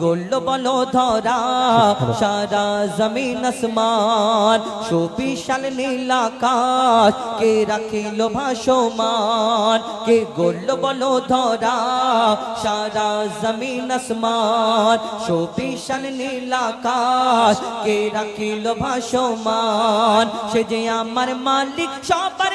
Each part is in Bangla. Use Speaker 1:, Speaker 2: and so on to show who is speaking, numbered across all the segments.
Speaker 1: গোল্ড বলো ধরা সারা জমিন আসমান সুবিশাল নীল আকাশ কে রাখিল ভাসমান কে গোল্ড বলো ধরা সারা জমিন আসমান সুবিশাল নীল আকাশ কে রাখিল ভাসমান সে যে আমার মালিক সবার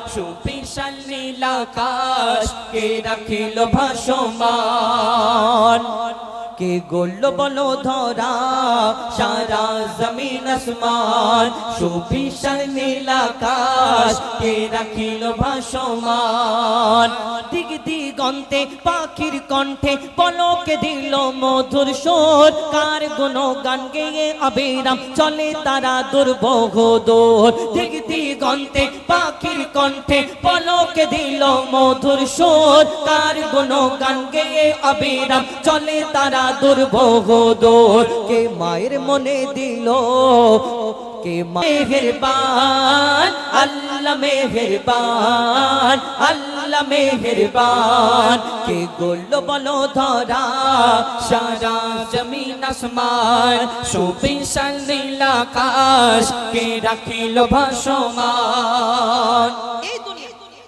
Speaker 1: সুবিশাল নীল আকাশ কে রাখিল ভাসমান? কে গোল বলো ধরা, সারা জমিন আসমান সুবিশাল নীল আকাশ, কে রাখিল ভাসমান? দিগ দিগন্তে পাখির কণ্ঠে পলকে দিল মধুর সোর, কার গুণ গান গেয়ে আবিরাম চলে তারা দুর্বহ দোর? দিগ দিগন্তে পাখির কণ্ঠে পলকে দিল মধুর সোর, কার গুণ গান গেয়ে আবিরাম চলে তারা দুর্বহ দোর কে মায়ের মনে দিল? কে মেহেরবান আল্লাহ মেহেরবান আল্লাহ মেহেরবান কে গোল বলো ধরা সারা জমিন আসমান। সুবিশাল নীল আকাশ। কে রাখিল ভাসমান? এই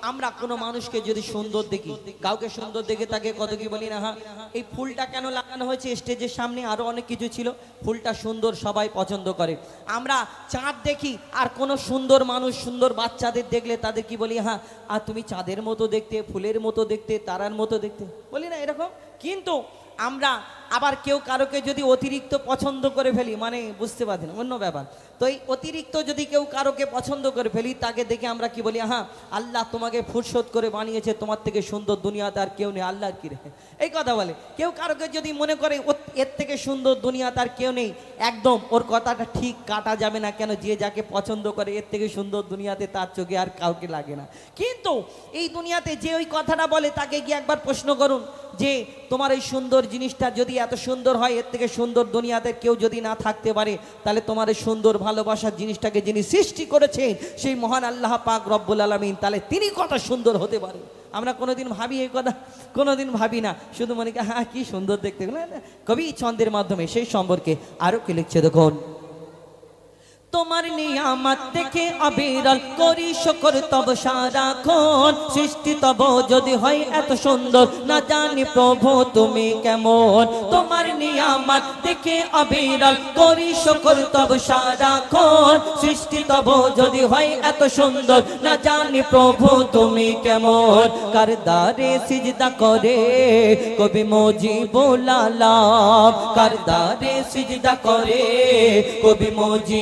Speaker 1: আমরা কোনো মানুষকে যদি সুন্দর দেখি, কাউকে সুন্দর দেখে তাকে কত কি বলি না হ্যাঁ? এই ফুলটা কেন লাগানো হয়েছে? স্টেজের সামনে আরও অনেক কিছু ছিল। ফুলটা সুন্দর সবাই পছন্দ করে। আমরা চাঁদ দেখি, আর কোনো সুন্দর মানুষ, সুন্দর বাচ্চাদের দেখলে তাদের কি বলি হ্যাঁ? আর তুমি চাঁদের মতো দেখতে, ফুলের মতো দেখতে, তারার মতো দেখতে। বলি না এরকম? কিন্তু আমরা আবার কেউ কারোকে যদি অতিরিক্ত পছন্দ করে ফেলি মানে বুঝতে পারছেন, অন্য ব্যাপার। তো এই অতিরিক্ত যদি কেউ কারোকে পছন্দ করে ফেলি, তাকে দেখে আমরা কি বলি হ্যাঁ আল্লাহ তোমাকে ফুরসত করে বানিয়েছে, তোমার থেকে সুন্দর দুনিয়াতে আর কেউ নেই, আল্লাহর কি রে? এই কথা বলে। কেউ কারোকে যদি মনে করে এর থেকে সুন্দর দুনিয়াতে আর কেউ নেই, একদম ওর কথাটা ঠিক কাটা যাবে না কেন, যে যাকে পছন্দ করে, এর থেকে সুন্দর দুনিয়াতে তার চোখে আর কাউকে লাগে না। কিন্তু এই দুনিয়াতে যে ওই কথাটা বলে, তাকে গিয়ে একবার প্রশ্ন করুন, যে তোমার এই সুন্দর জিনিসটা যদি এত সুন্দর হয়, এর থেকে সুন্দর দুনিয়াতে কেউ যদি না থাকতে পারে, তাহলে তোমার এই সুন্দর ভালোবাসার জিনিসটাকে যিনি সৃষ্টি করেছেন, সেই মহান আল্লাহ পাক রব্বুল আলমিন, তাহলে তিনি কত সুন্দর হতে পারে। আমরা কোনোদিন ভাবি এই কথা, কোনোদিন ভাবি না। শুধু মনে হ্যাঁ কি সুন্দর দেখতে। কবি ছন্দের মাধ্যমে সেই সম্পর্কে আরও কি লিখছে দেখুন। তোমার নিয়ামত দেখে অবিরল করি শকর, তব সারাক্ষণ সৃষ্টি তব। যদি হয় এত সুন্দর, না জানি প্রভু তুমি কেমন। তোমার নিয়ামত দেখে অবিরল করি শকর, তব সারাক্ষণ সৃষ্টি তব। যদি হয় এত সুন্দর, না জানি প্রভু তুমি কেমন। কার দারে সিজদা করে কবি মজি বোলালাম কার দারে সিজদা করে কবি মজি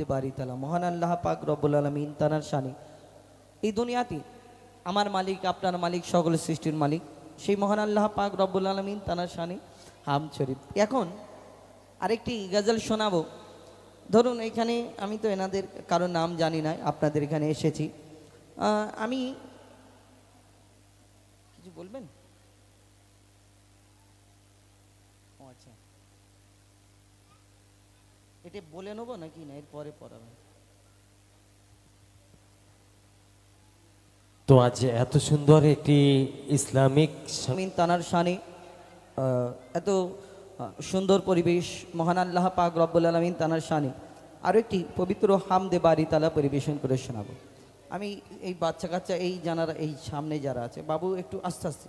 Speaker 1: হামদে বাড়ি তালা। মহান আল্লাহ পাক রব্বুল আলমিন তানার শানি। এই দুনিয়াতে আমার মালিক, আপনার মালিক, সকল সৃষ্টির মালিক, সেই মহান আল্লাহ পাক রব্বুল আলমিন তানার শানি হাম শরীফ এখন আরেকটি গজল শোনাবো। ধরুন এখানে আমি তো এনাদের কারও নাম জানি না, আপনাদের এখানে এসেছি। আমি কিছু বলবেন ও আচ্ছা এটা বলে নেব নাকি না? এরপরে পড়াবেন
Speaker 2: তো আজ এত সুন্দর একটি ইসলামিক
Speaker 1: আমিন তানার শানে এত সুন্দর পরিবেশ মহান আল্লাহ পাক রব্বুল আলমিন তানার শানে। আরও একটি পবিত্র হামদে বাড়ি তালা পরিবেশন করে শোনাবো। আমি এই বাচ্চা কাচ্চা এই জানারা এই সামনে যারা আছে বাবু একটু আস্তে আস্তে।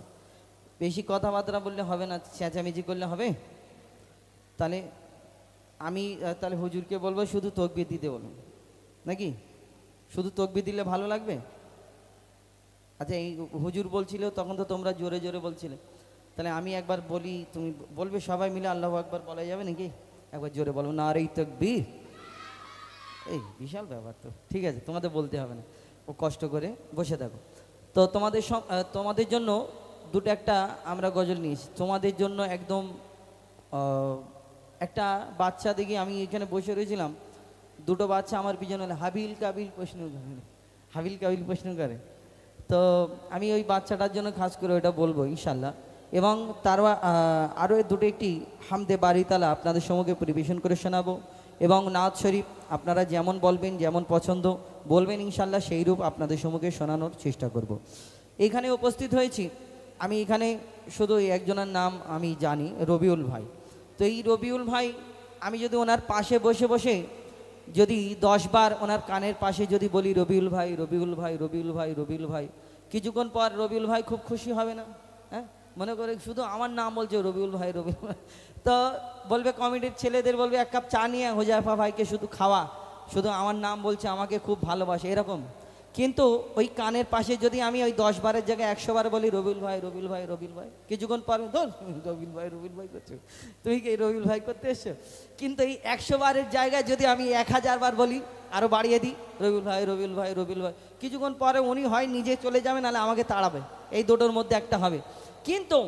Speaker 1: বেশি কথাবার্তা বললে হবে না চেঁচামেচি করলে হবে? তাহলে আমি তাহলে হুজুরকে বলব শুধু তকবির দিতে বলুন। নাকি? শুধু তকবির দিলে ভালো লাগবে? আচ্ছা এই হুজুর বলছিল, তখন তো তোমরা জোরে জোরে বলছিলে। তাহলে আমি একবার বলি, তুমি বলবে সবাই মিলে আল্লাহ একবার বলা যাবে নাকি? একবার জোরে বলব না আর এই তকবীর? এই বিশাল ব্যাপার তো, ঠিক আছে, তোমাদের বলতে হবে না। ও কষ্ট করে বসে থাকো। তো তোমাদের তোমাদের জন্য দুটো একটা আমরা গজল নিয়েছি। তোমাদের জন্য একদম একটা বাচ্চা দেখি আমি এখানে বসে রয়েছিলাম। দুটো বাচ্চা আমার পিছনে হাবিল কাবিল প্রশ্ন করে হাবিল কাবিল প্রশ্ন করে তো আমি ওই বাচ্চাটার জন্য খাস করে ওটা বলব ইনশাল্লাহ এবং তার আরও দুটো একটি হামদে বাড়িতালা আপনাদের সম্মুখে পরিবেশন করে শোনাবো। এবং নাথ শরীফ আপনারা যেমন বলবেন, যেমন পছন্দ বলবেন ইনশাল্লাহ সেই রূপ আপনাদের সম্মুখে শোনানোর চেষ্টা করব। এখানে উপস্থিত হয়েছি। আমি এখানে শুধু একজনের নাম আমি জানি, রবিউল ভাই। তো এই রবিউল ভাই, আমি যদি ওনার পাশে বসে বসে যদি দশ বার ওনার কানের পাশে যদি বলি, রবিউল ভাই রবিউল ভাই রবিউল ভাই রবিউল ভাই, কিছুক্ষণ পর রবিউল ভাই খুব খুশি হবে না হ্যাঁ? মনে করে শুধু আমার নাম বলছে, রবিউল ভাই রবিউল ভাই, তো বলবে কমিটির ছেলেদের, বলবে, এক কাপ চা নিয়ে হোজাফা ভাইকে শুধু খাওয়া, শুধু আমার নাম বলছে, আমাকে খুব ভালোবাসে, এরকম। কিন্তু ওই কানের পাশে যদি আমি ওই দশ বারের জায়গায় একশো বার বলি রবিল ভাই রবিল ভাই, রবিউল ভাই, কিছুক্ষণ পর, ধর রবিল ভাই, রবিউল ভাই করছ। তুমি কি এই রবিউল ভাই করতে এসছো? কিন্তু এই একশো বারের জায়গায় যদি আমি এক হাজার বার বলি আরও বাড়িয়ে দিই রবিল ভাই রবিল ভাই রবিল ভাই, কিছুক্ষণ পরে উনি হয় নিজে চলে যাবে, নাহলে আমাকে তাড়াবে। এই দুটোর মধ্যে একটা হবে। কিন্তু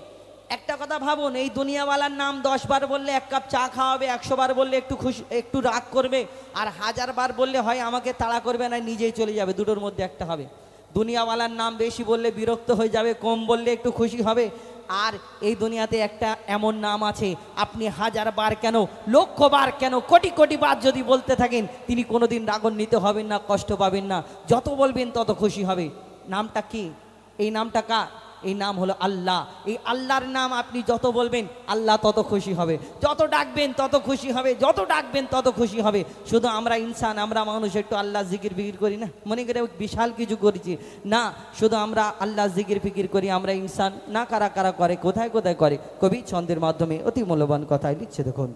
Speaker 1: একটা কথা ভাবুন, এই দুনিয়াওয়ালার নাম দশ বার বললে এক কাপ চা খাওয়াবে, একশো বার বললে একটু খুশি, একটু রাগ করবে, আর হাজার বার বললে হয় আমাকে তাড়া করবে না, নিজেই চলে যাবে, দুটোর মধ্যে একটা হবে। দুনিয়াওয়ালার নাম বেশি বললে বিরক্ত হয়ে যাবে, কম বললে একটু খুশি হবে। আর এই দুনিয়াতে একটা এমন নাম আছে, আপনি হাজার বার কেন, লক্ষ বার কেন, কোটি কোটি বার যদি বলতে থাকেন, তিনি কোনোদিন রাগান্বিত হবেন না, কষ্ট পাবেন না, যত বলবেন তত খুশি হবে। নামটা কি? এই নামটা কার? এই নাম হলো আল্লাহ। এই আল্লাহর নাম আপনি যত বলবেন, আল্লাহ তত খুশি হবে। যত ডাকবেন, তত খুশি হবে। যত ডাকবেন, তত খুশি হবে। শুধু আমরা ইনসান, আমরা মানুষ, একটু আল্লাহ জিকির ফিকির করি না? মনে করে বিশাল কিছু করেছি। না, শুধু আমরা আল্লাহ জিকির ফিকির করি, আমরা ইনসান। না, কারা কারা করে, কোথায় কোথায় করে? কবি ছন্দের মাধ্যমে অতি মূল্যবান কথায় লিখছে, দেখুন।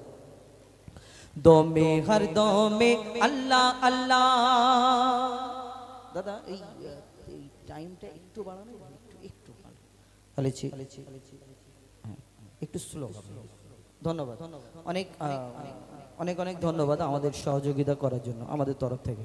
Speaker 1: দমে, হর দমে, আল্লাহ আল্লাহ। দাদা, এই টাইমটা একটু বাড়ানো। তাহলে ছি- হ্যাঁ, একটু স্লো ধন্যবাদ। অনেক অনেক অনেক ধন্যবাদ আমাদের সহযোগিতা করার জন্য আমাদের তরফ থেকে।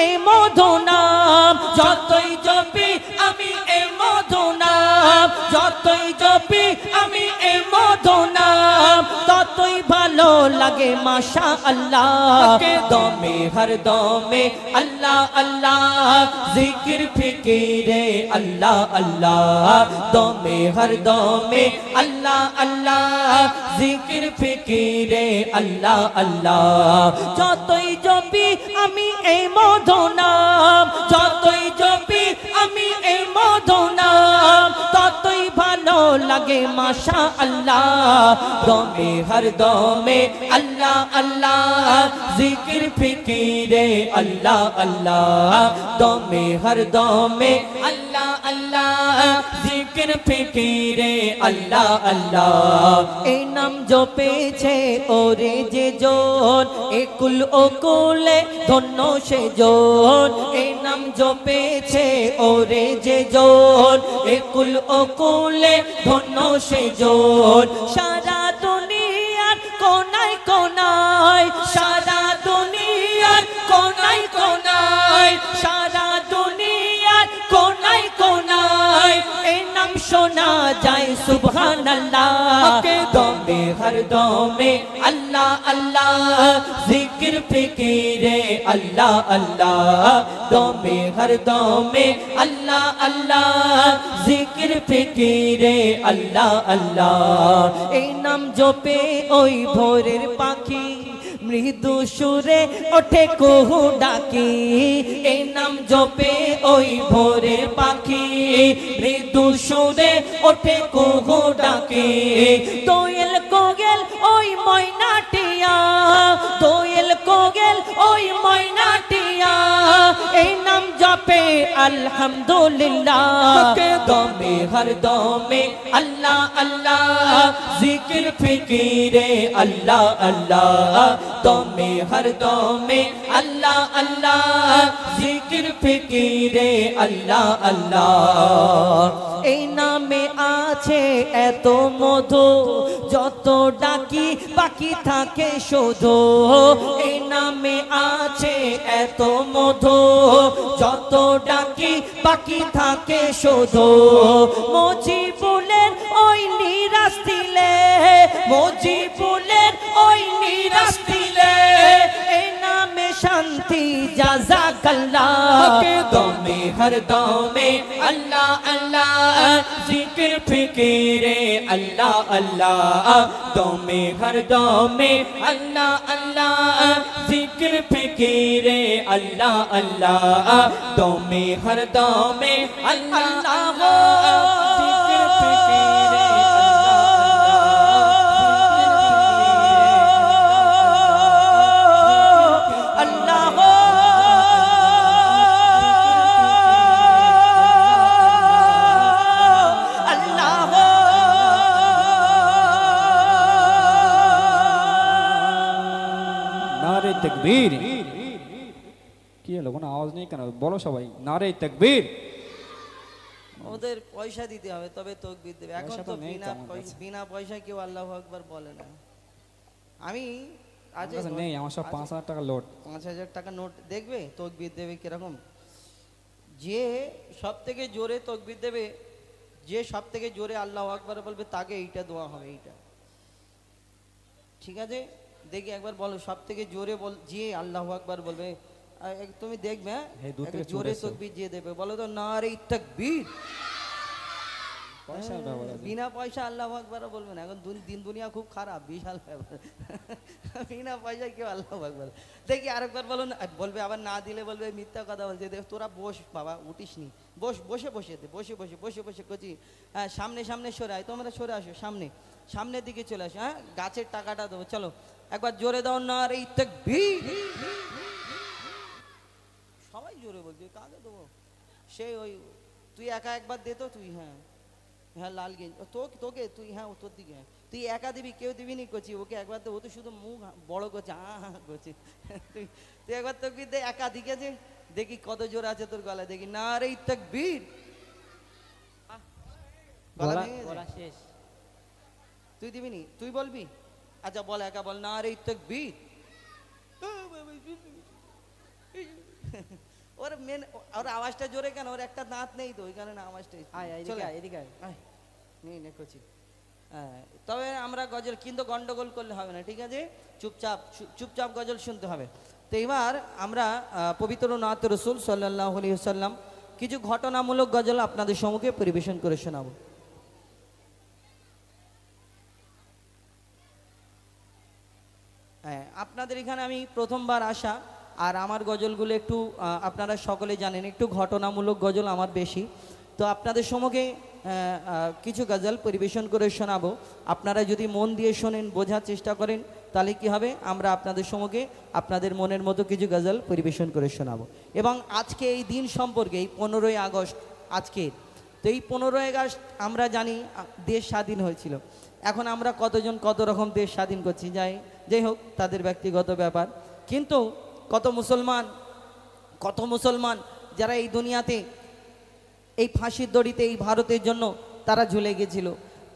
Speaker 1: এই মধুনাম যতই জপি আমি এই মধুনাম যতই জপি আমি এই মধু নাম ততই ভালো লাগে মাশা আল্লাহ দমে হর দমে আল্লাহ আল্লাহ। জিকির ফিকিরে আল্লাহ আল্লাহ। দমে হর দমে আল্লাহ আল্লাহ। জিকির ফিকিরে আল্লাহ আল্লাহ। যতই জপি আমি এই মধু নাম যতই জপি আমি এই মধু নাম ততই ভালো লাগে মাশা আল্লাহ দমে, হর দমে, আল্লাহ আল্লাহ। জিকির, ফিকিরে, আল্লাহ আল্লাহ। দমে, হর দমে, আল্লাহ আল্লাহ। জিকির, ফিকিরে, আল্লাহ আল্লাহ। এই নাম জপেছে ওরে যে জোর একুল ও কুলে ধন্য সে জোর এই নাম জপেছে ওরে যে জন একুল ওকুলে ধন্য সে জন সারা দুনিয়ার কোনায় কোনায় সারা দুনিয়ার কোনায় কোনায় শোনা যায় সুবহানাল্লাহ দমে হর দমে আল্লাহ আল্লাহ জিকির ফিকিরে আল্লাহ আল্লাহ দমে হর দমে আল্লাহ আল্লাহ জিকির ফিকিরে আল্লাহ আল্লাহ এই নাম জপে ওই ভোরের পাখি মৃদু সুরে ওঠে কুহু ডাকি। এই নাম জপে ওই ভোরের পাখি। মৃদু সুরে ওঠে কুহু ডাকি। দোয়েল কোগেল ওই ময়নাটিয়া। দোয়েল কোগেল ওই ময়নাটিয়া। এই নাম জপে আলহামদুলিল্লাহ। দমে হর দমে আল্লাহ আল্লাহ। জিকির ফিকিরে আল্লাহ আল্লাহ। দমে হর দমে আল্লাহ আল্লাহ জিকির ফিকিরে আল্লাহ আল্লাহ এই নামে আছে এত মধু, যত ডাকি বাকি থাকে শুধু। এই নামে আছে এত মধু, যত ডাকি বাকি থাকে শুধু। মজিবুলের ওই নিরাশ দিলে, মজিবুলের ওই নিরাশ এই নামে শান্তি জাজাকাল্লাহ দমে, হর দমে, আল্লাহ আল্লাহ। জিকির, ফিকিরে, আল্লাহ আল্লাহ। দমে, হর দমে, আল্লাহ আল্লাহ। জিকির, ফিকিরে, আল্লাহ আল্লাহ। দমে, হর দমে, আল্লাহ জিকির, ফিকিরে আল্লাহ
Speaker 3: তকবীর। কি হলো কোনো আওয়াজ নেই কেন? বলো সবাই নারে তকবীর।
Speaker 1: ওদের পয়সা দিতে হবে তবে তকবির দেবে। এখন তো বিনা পয়সা বিনা পয়সায় কেউ আল্লাহ আকবার বলে না। আমি আজ
Speaker 3: নেই আমার সব পাঁচ হাজার টাকা লোড
Speaker 1: পাঁচ হাজার টাকা নোট দেখবে? তকবির দেবে কীরকম? যে সব থেকে জোরে তকবির দেবে যে সব থেকে জোরে আল্লাহ আকবার বলবে তাকে এইটা দোয়া হবে এইটা। ঠিক আছে? দেখি একবার বলো সব থেকে জোরে বল যে আল্লাহ আকবার বলবে। তুমি দেখবে হ্যাঁ? জোরে তকবির দেবে। বলো তো না রে তকবির। বিনা পয়সা আল্লাহ আকবার বলবেন এখন দিন দুনিয়া খুব খারাপ বিশাল ব্যাপার। বিনা পয়সায় কেউ আল্লাহ আকবার। দেখি আরেকবার বলুন বলবে আবার না দিলে বলবে মিথ্যা কথা বলছে। দেখ তোরা বস বাবা উঠিস নি বস বসে বসে দে বসে বসে বসে বসে কচি। হ্যাঁ সামনে সামনে সরে আয় তোমরা সরে আসো সামনে। সামনের দিকে চলে আসো হ্যাঁ? গাছের টাকাটা দেবো চলো। একবার জোরে দাও না রে তকবীর সবাই জোরে বলছে কাকে দেবো? সেই ওই তুই একা একবার দে তো তুই হ্যাঁ। হ্যাঁ লাল গেঞ্জি। ও তোকে তোকে তুই হ্যাঁ ও তোর দিকে। তুই একা দিবি কেউ দিবি নি করছি ওকে একবার দে ও তো শুধু মুখ বড় করছে হ্যাঁ হ্যাঁ করছে তুই তুই একবার তোকে দে একা দিকে যে দেখি কত জোর আছে তোর গলায় দেখি। না রে তকবীর? গলা
Speaker 2: শেষ।
Speaker 1: তুই দিবি নি? তুই বলবি? আচ্ছা বল একা বল। না রে তকবীর ওর মেন ওর আওয়াজটা জোরে কেন? ওর একটা দাঁত নেই তো ওই কারণে আওয়াজটা
Speaker 2: আয় আয়, এদিকে
Speaker 1: চলে।
Speaker 2: আয়, এদিকে
Speaker 1: নেই নে কচি। হ্যাঁ তবে আমরা গজল কিন্তু গন্ডগোল করলে হবে না ঠিক আছে? চুপচাপ চুপচাপ গজল শুনতে হবে। তো এবার আমরা পবিত্র নাথ রসুল সাল্লাহ আলী সাল্লাম কিছু ঘটনামূলক গজল আপনাদের সম্মুখে পরিবেশন করে শোনাবো। হ্যাঁ আপনাদের এখানে আমি প্রথমবার আসা, আর আমার গজলগুলো একটু আপনারা সকলে জানেন, একটু ঘটনামূলক গজল আমার বেশি। তো আপনাদের সম্মুখে কিছু গজল পরিবেশন করে শোনাবো। আপনারা যদি মন দিয়ে শোনেন, বোঝার চেষ্টা করেন, তাহলে কি হবে? আমরা আপনাদের সম্মুখে আপনাদের মনের মতো কিছু গজল পরিবেশন করে শোনাবো। এবং আজকে এই দিন সম্পর্কে, এই পনেরোই আগস্ট আজকের, তো এই পনেরোই আগস্ট আমরা জানি দেশ স্বাধীন হয়েছিল। এখন আমরা কতজন কত রকম দেশ স্বাধীন করছি, যাই যাই হোক, তাদের ব্যক্তিগত ব্যাপার। কিন্তু কত মুসলমান কত মুসলমান যারা এই দুনিয়াতে, এই ফাঁসির দড়িতে, এই ভারতের জন্য তারা ঝুলে গেছিল।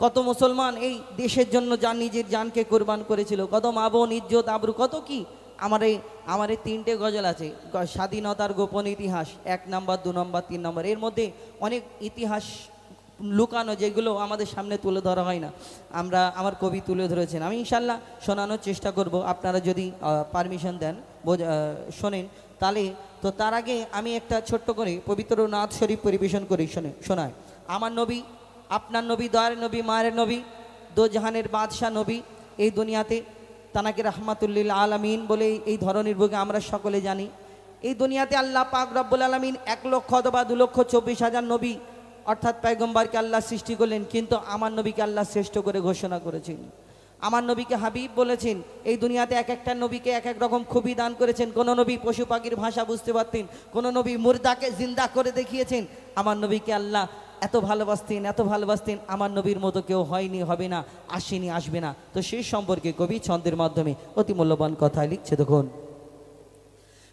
Speaker 1: কত মুসলমান এই দেশের জন্য যান নিজের জানকে কোরবান করেছিল। কত মা বোন, ইজ্জত, আবরু, কত কি? আমার এই আমার এই তিনটে গজল আছে। স্বাধীনতার গোপন ইতিহাস, এক নাম্বার, দু নম্বর, তিন নম্বর। এর মধ্যে অনেক ইতিহাস লুকানো যেগুলো আমাদের সামনে তুলে ধরা হয় না, আমরা আমার কবি তুলে ধরেছেন। আমি ইনশাল্লাহ শোনানোর চেষ্টা করব। আপনারা যদি পারমিশন দেন শোনেন, তাহলে তো তার আগে আমি একটা ছোট্ট করে পবিত্র নাথ শরীফ পরিবেশন করি, শোনে, শোনায়। আমার নবী, আপনার নবী দয়ার নবী, মায়ের নবী দো জাহানের বাদশাহ নবী, এই দুনিয়াতে তানাকে রহমাতুল্লিল আলমিন বলে এই ধরনের বুকে আমরা সকলে জানি। এই দুনিয়াতে আল্লাহ পাক রব্বুল আলমিন এক লক্ষ অথবা দু লক্ষ চব্বিশ হাজার নবী অর্থাৎ পয়গম্বরকে আল্লাহ সৃষ্টি করলেন, কিন্তু আমার নবীকে আল্লাহ শ্রেষ্ঠ করে ঘোষণা করেছেন। আমার নবীকে হাবিব বলেছেন, এই দুনিয়াতে এক একটা নবীকে এক এক রকম খুবই দান করেছেন। কোন নবী পশু পাখির ভাষা বুঝতে পারতেন, কোন নবী মুর্দাকে জিন্দা করে দেখিয়েছেন। আমার নবীকে আল্লাহ এত ভালোবাসতেন এত ভালোবাসতেন, আমার নবীর মতো কেউ হয়নি, হবে না, আসেনি, আসবে না। তো সেই সম্পর্কে কবি ছন্দের মাধ্যমে অতি মূল্যবান কথা লিখছে। দেখুন।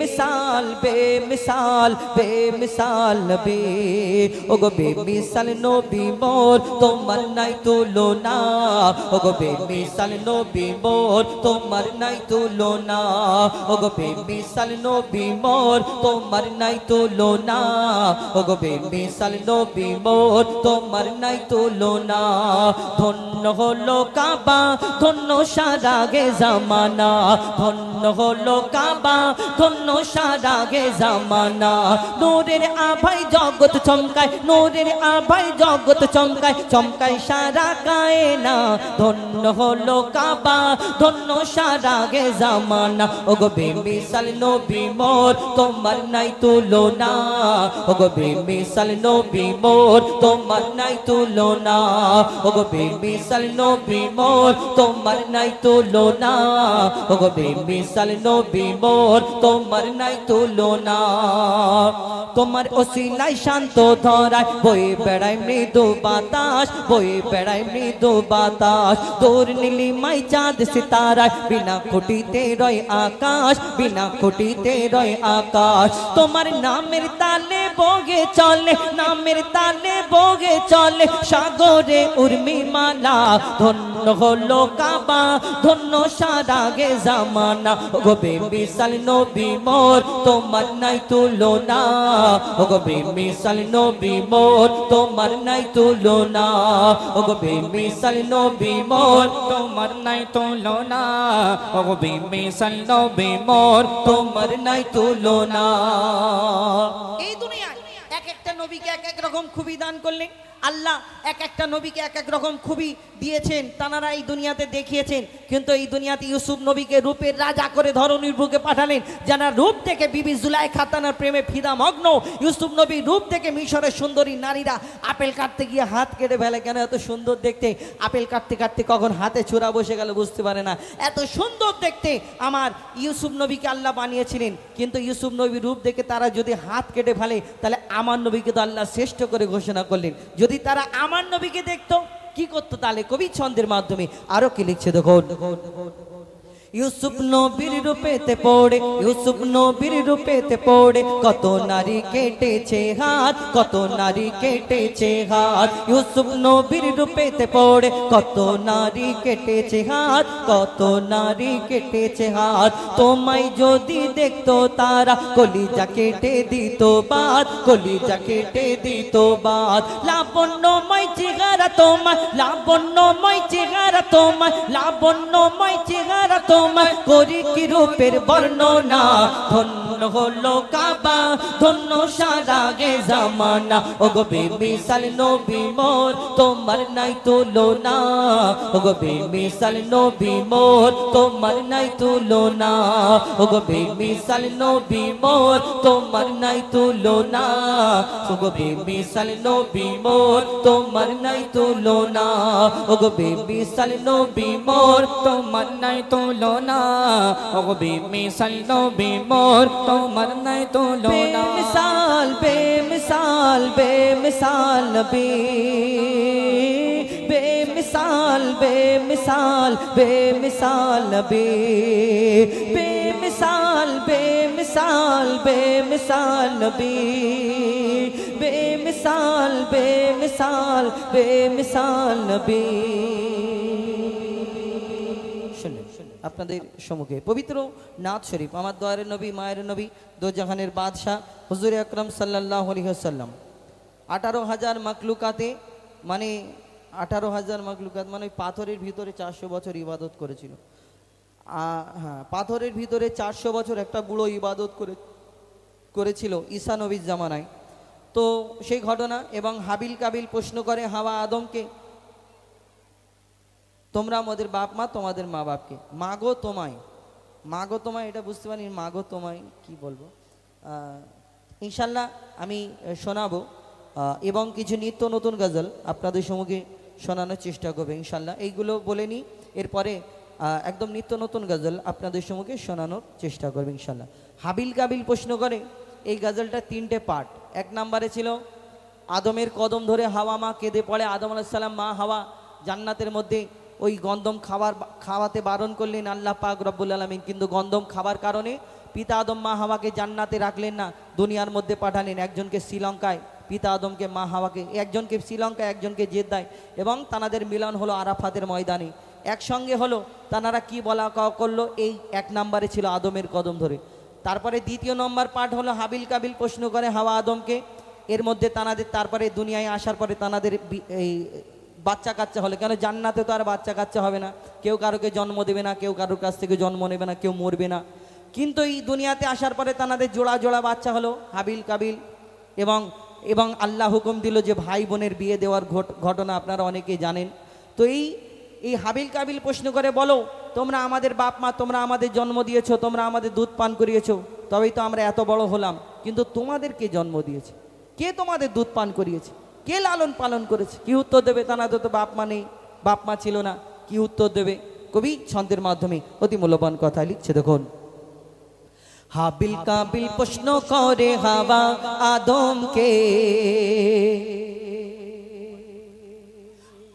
Speaker 1: বেমিসাল বেমিসাল বেমিসাল নবী ওগো বেমিসাল নবী মোর, তোমার নাই তুলনা। ওগো বেমিসাল নবী মোর, তোমার নাই তুলনা। ওগো বেমিসাল নবী মোর, তোমার নাই তুলনা। ওগো বেমিসাল নবী মোর, তোমার নাই তুলনা। ধন্য হলো কাবা, ধন্য সারাগে জামানা। ধন্য হলো কাবা, ধন্য সারাগে জামানা। নূরের আভাই জগৎ চমকায়, নূরের আভাই জগৎ চমকায় চমকায় সারা গায়ে না। ধন্য হলো কাবা, ধন্য সারাগে জামানা। ওগো বেমিসাল নবী মোর, তোমার নাই তুলনা। ওগো বেমিসাল নবী মোর, তোমার নাই তুলনা। ওগো বেমিসাল নবী মোর, তোমার নাই তুলনা। ওগো বেমিসাল নবী মোর, তোমার নাই তুলনা। তোমার ওসিলাই শান্ত ধরায়। বই বেড়ায় মৃদু বাতাস, বই বেড়ায় মৃদু বাতাস। তোর নীলিমাই চাঁদ সিতারায়, বিনা খুঁটিতে রয় আকাশ, বিনা খুঁটিতে রয় আকাশ। তোমার নামের তালে বগে চলে, নামের তালে বগে চলে। সাগরে উর্মি মালা, ধন্য হলো কাবা, ধন্য সারাগে জামানা। গো বিশাল নবী মোর, তোমার নাই তুলনা। গো বিশাল নবী মোর, তোমার নাই তুলনা। গো বিশাল নবী মোর,
Speaker 3: তোমার নাই তুলনা। ওগো বিমিসাল নবী মোর,
Speaker 1: তোমার নাই তুলনা। এই দুনিয়ায় এক একটা নবীকে এক এক রকম খুবই দান করলেন। আল্লাহ এক একটা নবীকে এক এক রকম খুবই দিয়েছেন, তানারা এই দুনিয়াতে দেখিয়েছেন। কিন্তু এই দুনিয়াতে ইউসুফ নবীকে রূপের রাজা করে ধরনীর বুকে পাঠালেন, যারা রূপ থেকে বিবি জুলাই খাতানার প্রেমে ফিদা মগ্ন। ইউসুফ নবী রূপ থেকে মিশরের সুন্দরী নারীরা আপেল কাটতে গিয়ে হাত কেটে ফেলে, কেন এত সুন্দর দেখতে? আপেল কাটতে কাটতে কখন হাতে ছোড়া বসে গেল বুঝতে পারে না। এত সুন্দর দেখতে আমার ইউসুফ নবীকে আল্লাহ বানিয়েছিলেন, কিন্তু ইউসুফ নবীর রূপ দেখে তারা যদি হাত কেটে ফেলে, তাহলে আমার নবীকে তো আল্লাহ শ্রেষ্ঠ করে ঘোষণা করলেন। যদি তারা আমার নবীকে দেখত, কি করতো তাহলে? কবি ছন্দের মাধ্যমে। আরও কি লিখছে? দেখো ইউসুফ নবীর রূপেতে পড়ে, ইউসুফ নবীর রূপেতে পড়ে, কত নারী কেটেছে হাত, কত নারী কেটেছে হাত। ইউসুফ নবীর রূপেতে পড়ে, কত নারী কেটেছে হাত, কত নারী কেটেছে হাত। তোমায় যদি দেখতো তারা, কলিজা কেটে দিত বাদ কলিজা কেটে দিত বাদ লাবণ্যময় চেহারা তোমার লাবণ্যময় চেহারা তোমার লাবণ্যময় চেহারা তোমার করি কি রূপের বর্ণনা ধন্য হলো কাবা, ধন্য সারা গে জামানা। ও গো বেমিসাল নবী মোর, তোমার নাই তুলনা। ও গো বেমিসাল নবী মোর, তোমার নাই তুলনা। ও গো বেমিসাল নবী মোর, তোমার নাই তুলনা। ও গো বেমিসাল নবী মোর, তোমার নাই তুলনা। ও গো বেমিসাল নবী মোর, তোমার নাই তুলনা। ও গো বেমিসাল নবী মোর তোমার নাই তুলনা বেমিসাল বেমিসাল বেমিসাল নবী বেমিসাল বেমিসাল বেমিসাল নবী বেমিসাল বেমিসাল বেমিসাল নবী বেমিসাল বেমিসাল বেমিসাল নবী শুনলেন আপনাদের সম্মুখে। পবিত্র নাথ শরীফ, আমার দয়ারের নবী, মায়ের নবী, দোজাহানের বাদশাহ, হুজুর আকরম সাল্লাহ আলহিহাসাল্লাম আঠারো হাজার মাকলুকাতে মানে আঠারো হাজার মাকলুকাত মানে ওই পাথরের ভিতরে চারশো বছর ইবাদত করেছিল। হ্যাঁ পাথরের ভিতরে চারশো বছর একটা বুড়ো ইবাদত করে, করেছিল ঈসা নবীর জামানায়। তো সেই ঘটনা এবং হাবিল কাবিল প্রশ্ন করে হাওয়া আদমকে তোমরা আমাদের বাপ মা, তোমাদের মা বাপকে। মাগো তোমায়। মাগো তোমায়, এটা বুঝতে পারি মাগো তোমায় কি বলব? ইনশাল্লাহ আমি শোনাবো। এবং কিছু নিত্য নতুন গজল আপনাদের সম্মুখে শোনানোর চেষ্টা করবে, ইনশাল্লাহ। এইগুলো বলে নিই, এরপরে একদম নিত্য নতুন গজল আপনাদের সম্মুখে শোনানোর চেষ্টা করবে, ইনশাল্লাহ। হাবিল কাবিল প্রশ্ন করে, এই গজলটা তিনটে পার্ট। এক নম্বরে ছিল, আদমের কদম ধরে হাওয়া মা কেঁদে পড়ে। আদম আলাইসাল্লাম মা হাওয়া জান্নাতের মধ্যে ওই গন্ধম খাবার খাওয়াতে বারণ করলেন আল্লাহ পাক রব্বুল আলমিন। কিন্তু গন্ধম খাবার কারণে পিতা আদম মা হাওয়াকে জান্নাতে রাখলেন না, দুনিয়ার মধ্যে পাঠালেন একজনকে শ্রীলঙ্কায়, পিতা আদমকে মা হাওয়াকে, একজনকে শ্রীলঙ্কায় একজনকে জেদ্দায় এবং তানাদের মিলন হলো আরাফাতের ময়দানে। একসঙ্গে হলো তানারা কি বলা করল, এই এক নম্বরে ছিল আদমের কদম ধরে। তারপরে দ্বিতীয় নম্বর পাঠ হলো হাবিল কাবিল প্রশ্ন করে হাওয়া আদমকে। এর মধ্যে তানাদের, তারপরে দুনিয়ায় আসার পরে তানাদের এই বাচ্চা কাচ্চা হলে। কেন জান্নাতে তো আর বাচ্চা কাচ্চা হবে না? কেউ কারোকে জন্ম দেবে না, কেউ কারোর কাছ থেকে জন্ম নেবে না, কেউ মরবে না। কিন্তু এই দুনিয়াতে আসার পরে তানাদের জোড়া জোড়া বাচ্চা হলো, হাবিল কাবিল। এবং এবং আল্লাহ হুকুম দিল যে ভাই বোনের বিয়ে দেওয়ার ঘট- ঘটনা আপনারা অনেকেই জানেন। তো এই এই হাবিল কাবিল প্রশ্ন করে বলো, তোমরা আমাদের বাপ মা, তোমরা আমাদের জন্ম দিয়েছ, তোমরা আমাদের দুধ পান করিয়েছো, তবেই তো আমরা এত বড় হলাম। কিন্তু তোমাদের কে জন্ম দিয়েছে? কে তোমাদের দুধ পান করিয়েছে? কে লালন পালন করেছে? কি উত্তর দেবে তানাদের তো বাপ মা নেই, বাপ মা ছিল না। কি উত্তর দেবে? কবি ছন্দের মাধ্যমে অতি মূল্যবান কথা লিখছে, দেখুন। হাবিল কাবিল প্রশ্ন করে হাওয়া আদমকে।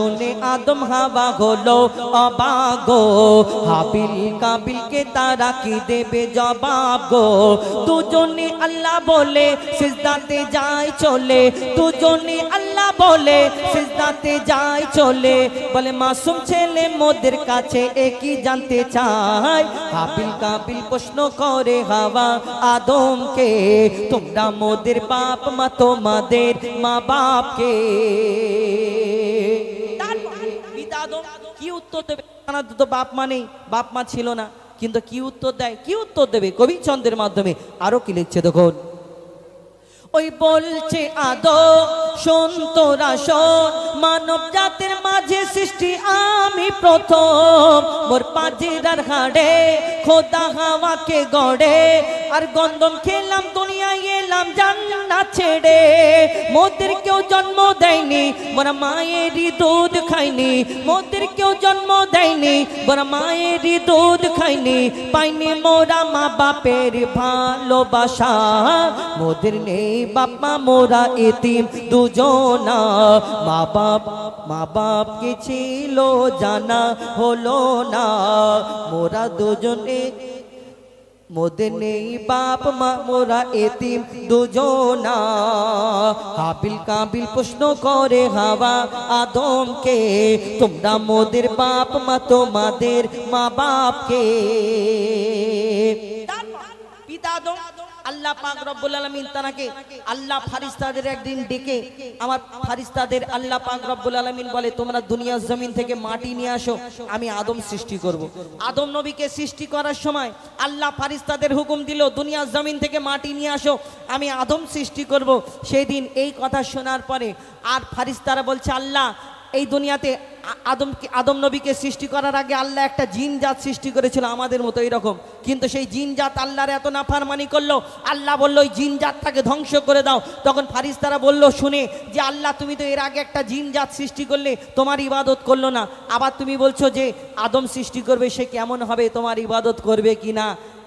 Speaker 1: শুনে আদম হাওয়া হলো অবাগো হাবিল কাবিলকে তারা কি দেবে জবাব গো? দুজনে আল্লাহ বলে, সিজদাতে যায় চলে। দুজনে আল্লাহ বলে, সিজদাতে যায় চলে। বলে, মাসুম ছেলে মোদের কাছে একই জানতে চায়? হাবিল কাবিল প্রশ্ন করে হাওয়া আদমকে, তোমরা মোদের বাপ মা তোমাদের মা বাপকে উত্তর দেবে? তারা তো বাপ মা নেই, বাপ মা ছিল না, কিন্তু কি উত্তর দেয়? কি উত্তর দেবে? কবি ছন্দের মাধ্যমে আরও কি লিখছে দেখুন? ওই বলছে আদো মানব জাতির মাঝে সৃষ্টি আমি প্রথম। মোর পাজিরার হাড়ে খোদা হাওয়াকে গড়ে, আর গন্ধম খেলাম, দুনিয়ায় এলাম জান্নাত ছেড়ে। মোদের কেউ জন্ম দেয়নি, মোরা মায়েরই দুধ খাইনি, মোদের জন্ম দেয়নি, বর মায়েরই দুধ খাইনি পাইনি মোরা মা বাপের ভালোবাসা। মোদের নেই বাপা মোরা এতিম দুজনা। মা বাপ মা বাপ কি ছিল জানা হলো না। মোরা দুজনে মোদের নেই বাপ মা, মোরা এতিম দুজনা। হাবিল কাবিল প্রশ্ন করে হাওয়া আদমকে, তোমরা মোদের বাপ মা, তোমাদের মা বাপকে আল্লাহ পাক রব্বুল আলামিন তানাকে আল্লাহ ফারিস্তাদের একদিন ডেকে আমার ফারিস্তাদের আল্লাহ পাক রব্বুল আলামিন বলে, তোমরা দুনিয়ার জমিন থেকে মাটি নিয়ে আসো, আমি আদম সৃষ্টি করব। আদম নবীকে সৃষ্টি করার সময় আল্লাহ ফারিস্তাদের হুকুম দিল, দুনিয়ার জমিন থেকে মাটি নিয়ে আসো, আমি আদম সৃষ্টি করব। সেই দিন এই কথা শোনার পরে আর ফারিস্তারা বলছে, আল্লাহ, এই দুনিয়াতে আদমকে আদম নবীকে সৃষ্টি করার আগে আল্লাহ একটা জিন জাত সৃষ্টি করেছিল, আমাদের মতো এইরকম কিন্তু সেই জিন জাত আল্লাহর এত নাফারমানি করল, আল্লাহ বলল, ওই জিন জাতটাকে ধ্বংস করে দাও। তখন ফারিস্তারা বলল, শুনে, যে আল্লাহ, তুমি তো এর আগে একটা জিন জাত সৃষ্টি করলে, তোমার ইবাদত করল না। আবার তুমি বলছো যে, আদম সৃষ্টি করবে, সে কেমন হবে? তোমার ইবাদত করবে কি না